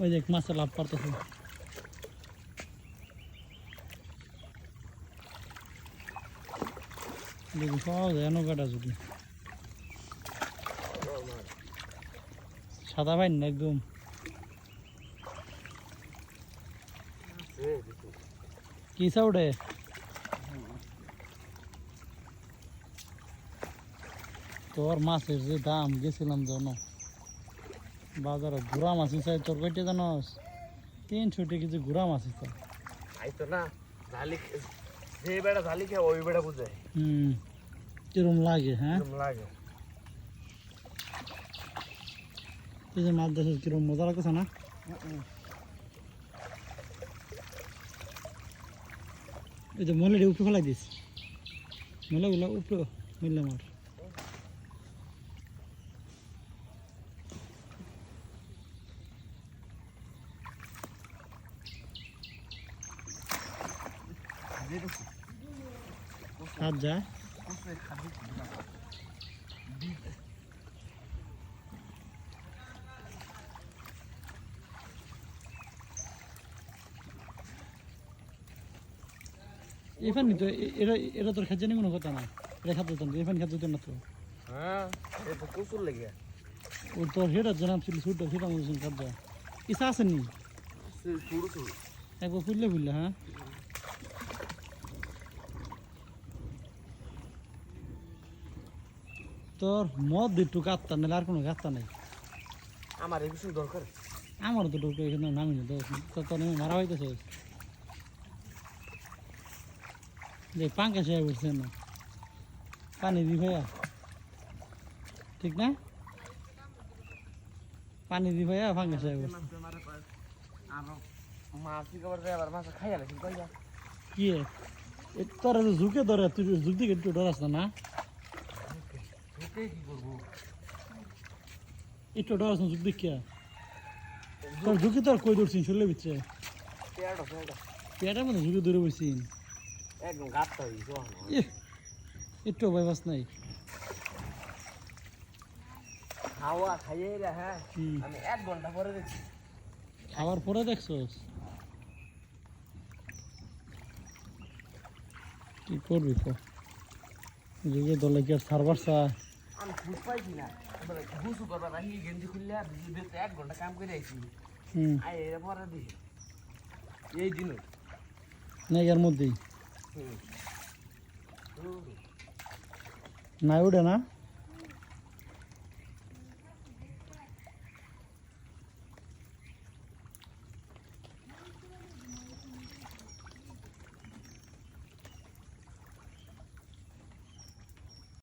ওই দেখ মাছে লাভ পারতেছে দেখি সহজ এনো কাটা যদি সাদা ভাই না একদম কি সাউডে তোর মাছের যে দাম গেছিলাম জন বাজারে ঘোড়া মাছ চাই তোর কইতে জানস তিনশো টাকা কেজি ঘোড়া মাছ চাই আইতো না ঝালি যে বেড়া ঝালি খায় ওই বেড়া বুঝে। হুম কিরম লাগে হ্যাঁ? লাগে। তুই যে মাছ দেখছিস কিরম মজা লাগতেছে না? এই যে মলের উপরে ফেলাই দিস। মলেগুলো উপরে মিললে মার। হাত যায় এফানি তো এটা এটা তোর খাদ্য কোনো কথা না এটা খাদ্য তো এফান খাদ্য তো না তো। হ্যাঁ এটা প্রচুর লেগে ও তোর হেটা জানাম ছিল ছুট সেটা মধ্যে খাদ্য। ইসা আসেনি শুরু শুরু একবার ফুললে ফুললে হ্যাঁ? তোর মদ একটু কাত্তা নাহলে আর কোনো কাত্তা নেই। আমার এই বিষয় দরকার? আমারও তো ঢুকে এখানে নামি না। তো তোর মারা হইতেছে। দেখ পাঙ্কা সে উঠছে না পানি দি ভাইয়া। ঠিক না? পানি দি ভাইয়া পাঙ্কা সে উঠছে মাছ খাবার যায় আবার মাছ খাইয়া লাগি কইয়া কি তোরা ঝুঁকে ধরে তুই ঝুঁক দিকে একটু ডরাস না? কি করব? একটু ডরাস না ঝুঁক দিকে তোর ঝুঁকি তোর কই ধরছিস শরীরের ভিতরে পেয়াটা পেয়াটা মধ্যে ঝুঁকি ধরে বসছিস একদম গাতটা হইছো ইহ, একটু বাইবাস নাই। হাওয়া খাইয়ে হ্যাঁ আমি এক ঘণ্টা পরে দেখছি খাওয়ার পরে দেখছস কি করবি তো দলে কি আর সার্ভার চা। আমি ঘুষ পাইছি না। এবারে ঘুষ করবার রাখি গেঞ্জি খুললে বিজলি বেলতে এক ঘণ্টা কাম করে আইছি। আই এর পরে দিই এই দিন না এর মধ্যেই। নাই ওঠে না?